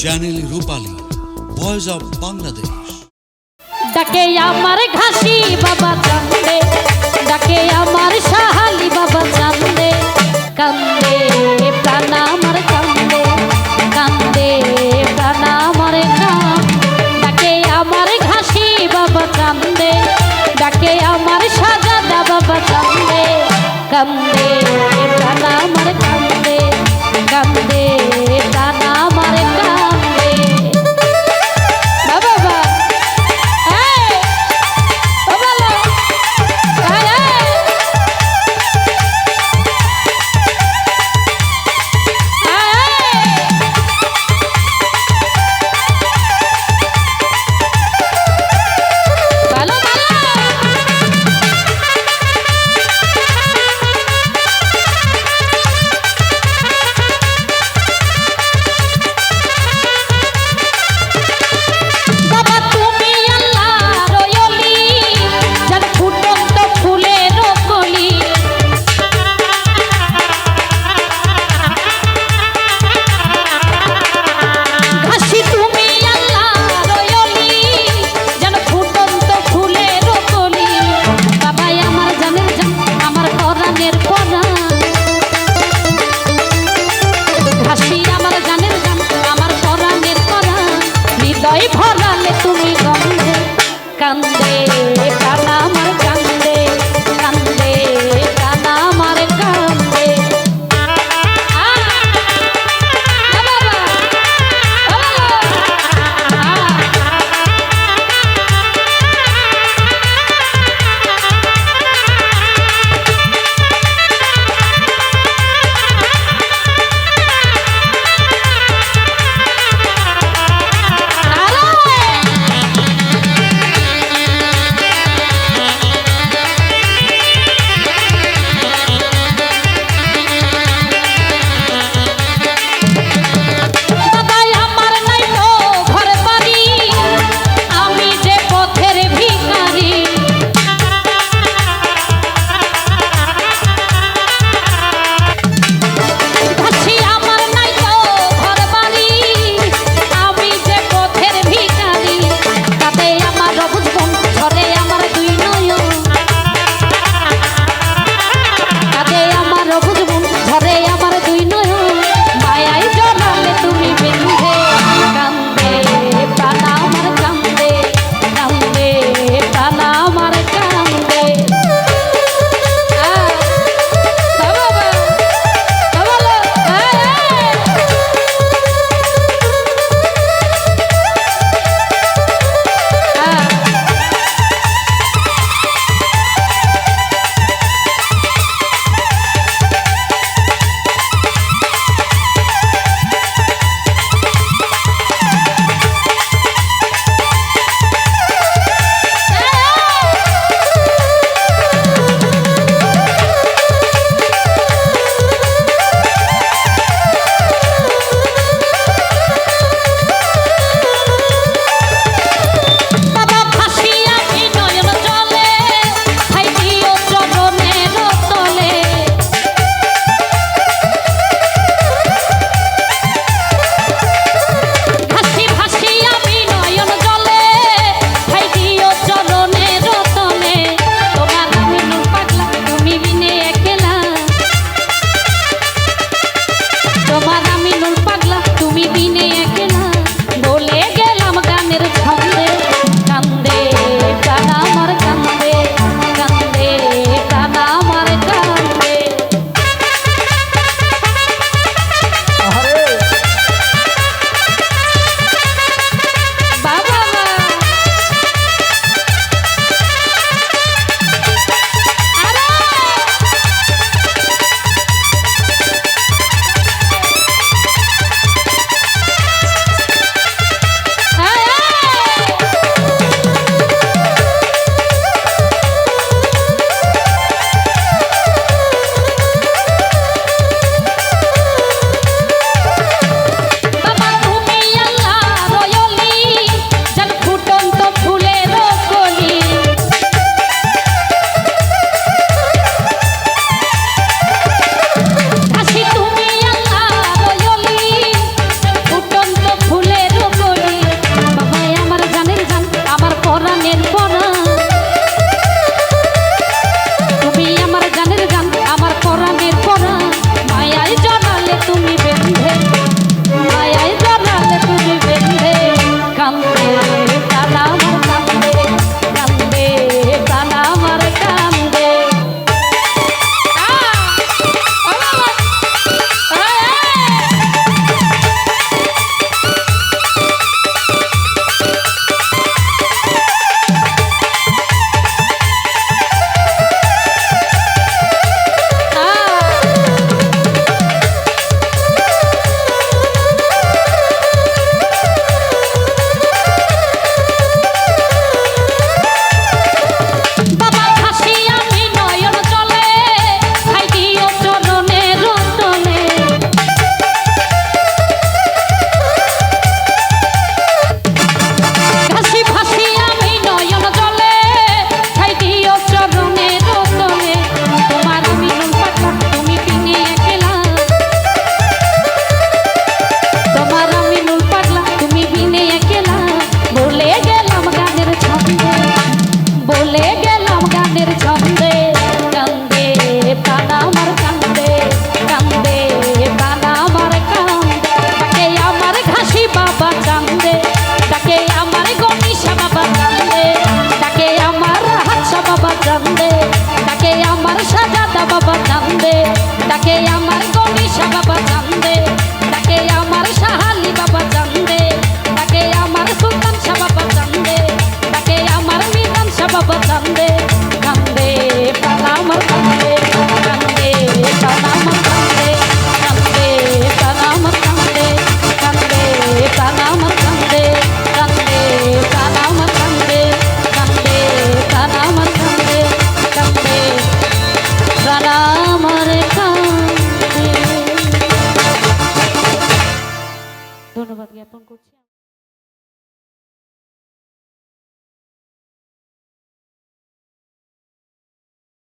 channel Rupali voice of Bangladesh ডাকে আমার ঘাসি বাবা চান্দে ডাকে আমার সাহালি বাবা চান্দে কান্দে প্রাণ আমার কান্দে কান্দে প্রাণ আমার কাম ডাকে আমার ঘাসি বাবা চান্দে ডাকে আমার সাজাদা বাবা চান্দে কান্দে